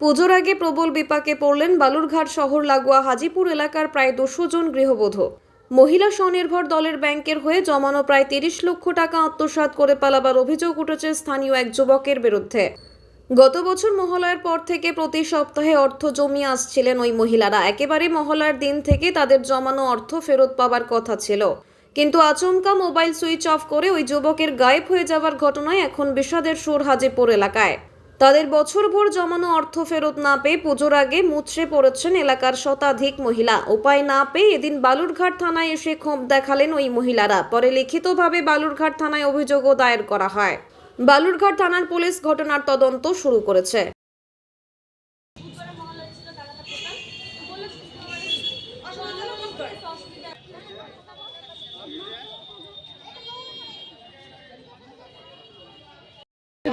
পুজোর আগে প্রবল বিপাকে পড়লেন বালুরঘাট শহর লাগোয়া হাজিপুর এলাকার প্রায় দুশো জন গৃহবধূ। মহিলা স্বনির্ভর দলের ব্যাংকের হয়ে জমানো প্রায় তিরিশ লক্ষ টাকা আত্মসাৎ করে পালাবার অভিযোগ উঠেছে স্থানীয় এক যুবকের বিরুদ্ধে। গত বছর মহলার পর থেকে প্রতি সপ্তাহে অর্থ জমিয়ে আসছিলেন ওই মহিলারা। একেবারে মহলার দিন থেকে তাদের জমানো অর্থ ফেরত পাবার কথা ছিল। কিন্তু আচমকা মোবাইল সুইচ অফ করে ওই যুবকের গায়েব হয়ে যাওয়ার ঘটনায় এখন বিষাদের সুর হাজিপুর এলাকায়। তাদের বছরভর জমানো অর্থ ফেরত না পেয়ে পুজোর আগে মুচড়ে পড়েছেন এলাকার শতাধিক মহিলা। উপায় না পেয়ে এদিন বালুরঘাট থানায় এসে ক্ষোভ দেখালেন ওই মহিলারা। পরে লিখিতভাবে বালুরঘাট থানায় অভিযোগও দায়ের করা হয়। বালুরঘাট থানার পুলিশ ঘটনার তদন্ত শুরু করেছে।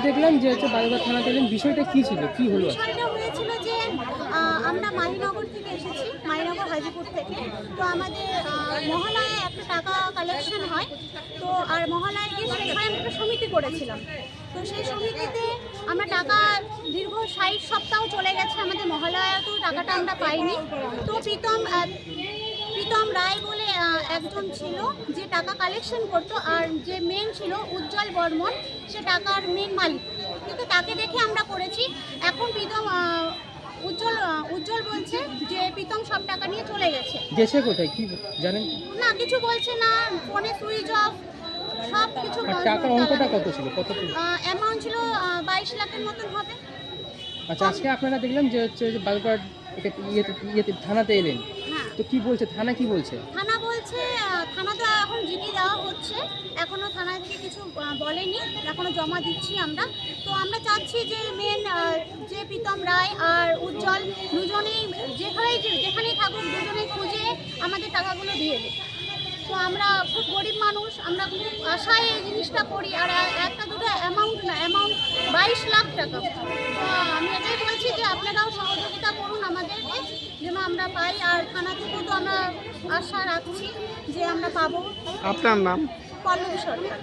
দেখলাম যে হচ্ছে বারবার থানাতে এলেন। বিষয়টা কী ছিল? কী হলো? হয়েছিল যে আমরা মাহিনগর থেকে এসেছি মাহিনগর হাজিপুর থেকে। তো আমাদের মহালয়ে একটা টাকা কালেকশন হয়। তো আর মহালয়ে গিয়ে সেখানে একটা সমিতি করেছিলাম। তো সেই সমিতিতে ষাট সপ্তাহ চলে গেছে আমাদের মহালয়াতেও টাকাটা আমরা পাইনি। তো প্রীতম প্রীতম রায় বলে একজন ছিল যে টাকা কালেকশন করতো আর যে মেন ছিল উজ্জ্বল বর্মন সে টাকার মেন মালিক। কিন্তু তাকে দেখে আমরা করেছি। এখন প্রীতম উজ্জ্বল উজ্জ্বল বলছে যে প্রীতম সব টাকা নিয়ে চলে গেছে। গেছে কোথায়? কি জানেন? না কিছু বলছে না ফোনে সুইচ অফ সব কিছু টাকার অঙ্কটা কত ছিল? কত ছিল? অ্যামাউন্ট ছিল বাইশ লাখের মতন হবে। আচ্ছা আজকে আপনারা দেখলাম যে হচ্ছে যে বালুরঘাট ইয়েতে ইয়েতে থানাতে এলেন। হ্যাঁ। তো কি বলছে? থানা কি বলছে? থানা বলছে আহ, থানা তো এখন জিডি দেওয়া হচ্ছে। এখনও থানা থেকে কিছু আহ, বলেনি। এখনও জমা দিচ্ছি আমরা। তো আমরা চাচ্ছি যে মেন যে প্রীতম রায় আর উজ্জ্বল দুজনেই যেখানেই যেখানেই থাকুক দুজনেই খুঁজে আমাদের টাকাগুলো দিয়ে দেয় তো আমরা খুব গরিব মানুষ আমরা খুব আশায় এই জিনিসটা করি আর একটা দুটো অ্যামাউন্ট না অ্যামাউন্ট বাইশ লাখ টাকা। তো আমি এটাই বলছি যে আপনারাও সহযোগিতা করুন আমাদেরকে যেন আমরা পাই আর থানা থেকেও তো আমরা আশা রাখছি যে আমরা পাবো। আপনার নাম? পল্লবী সরকার।